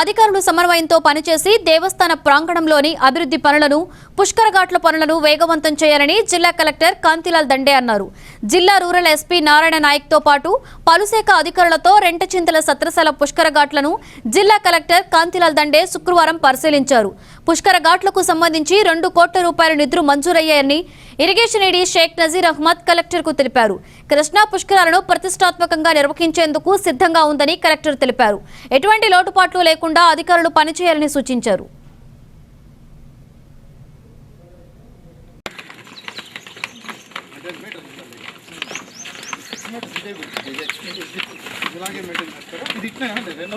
అధికారులు సమన్వయంతో పనిచేసి దేవస్థాన ప్రాంగణంలోని అభివృద్ధి పనులను పుష్కర ఘాట్ల పనులను వేగవంతం చేయాలని జిల్లా కలెక్టర్ కాంతిలాల్ దండే అన్నారు. జిల్లా రూరల్ ఎస్పీ నారాయణ నాయక్తో పాటు పలుశాఖ అధికారులతో రెంటచింతల సత్రశాల పుష్కర ఘాట్లను జిల్లా కలెక్టర్ కాంతిలాల్ దండే శుక్రవారం పరిశీలించారు. పుష్కర ఘాట్లకు సంబంధించి రెండు కోట్ల రూపాయల నిధులు మంజూరయ్యాయని ఇరిగేషన్ ఈడీ షేక్ నజీర్ అహ్మద్ కలెక్టర్కు తెలిపారు. కృష్ణా పుష్కరాలను ప్రతిష్టాత్మకంగా నిర్వహించేందుకు సిద్ధంగా ఉందని కలెక్టర్ తెలిపారు. ఎటువంటి లోటుపాట్లు లేకుండా అధికారులు పనిచేయాలని సూచించారు. మెయింటైన్ చేస్తారా? ఇది ఇట్లా అంటే రెండో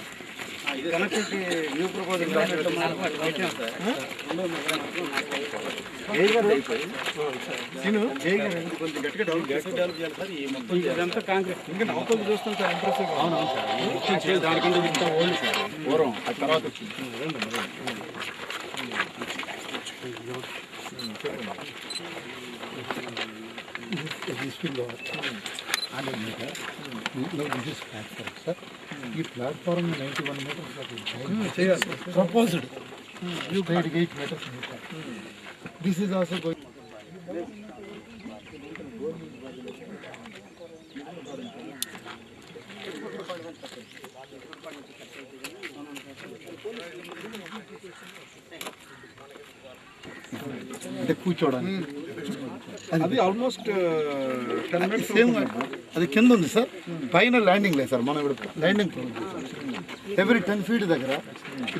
కలెక్టర్కి న్యూ ప్రపోజల్ సీను జై గారు ఎందుకు కొంచెం గట్టిగా డెవలప్ డెవలప్ చేయాలి సార్ ఈ మొత్తం ఇదంతా కాంక్రీట్ ఇంకా నౌకలు చూస్తాం సార్ ఇంప్రెసివ్ అవునవును సార్ దానికంటే ఇంత ఓల్డ్ సార్ పూర్వం అది తర్వాత వచ్చింది ఈ platform ninety one meters proposed. Straight eight meters this is also going అంటే కూర్చోడానికి. అది ఆల్మోస్ట్ మినిట్స్ సేమ్ అది కింద ఉంది సార్. పైన ల్యాండింగ్ లేదు సార్ మనం ఇప్పుడు ల్యాండింగ్ ఎవ్రీ టెన్ ఫీట్ దగ్గర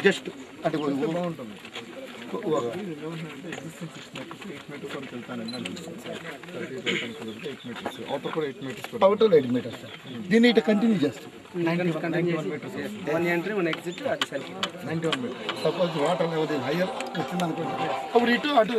జస్ట్ అంటే బాగుంటుంది. Outer eight meters sir. దీన్ని ఇటు కంటిన్యూ చేస్తాం. వన్ ఎంట్రీ వన్ ఎగ్జిట్ అది self ninety one meter suppose water level higher వచ్చింది అనుకోండి అప్పుడు ఇటు అటు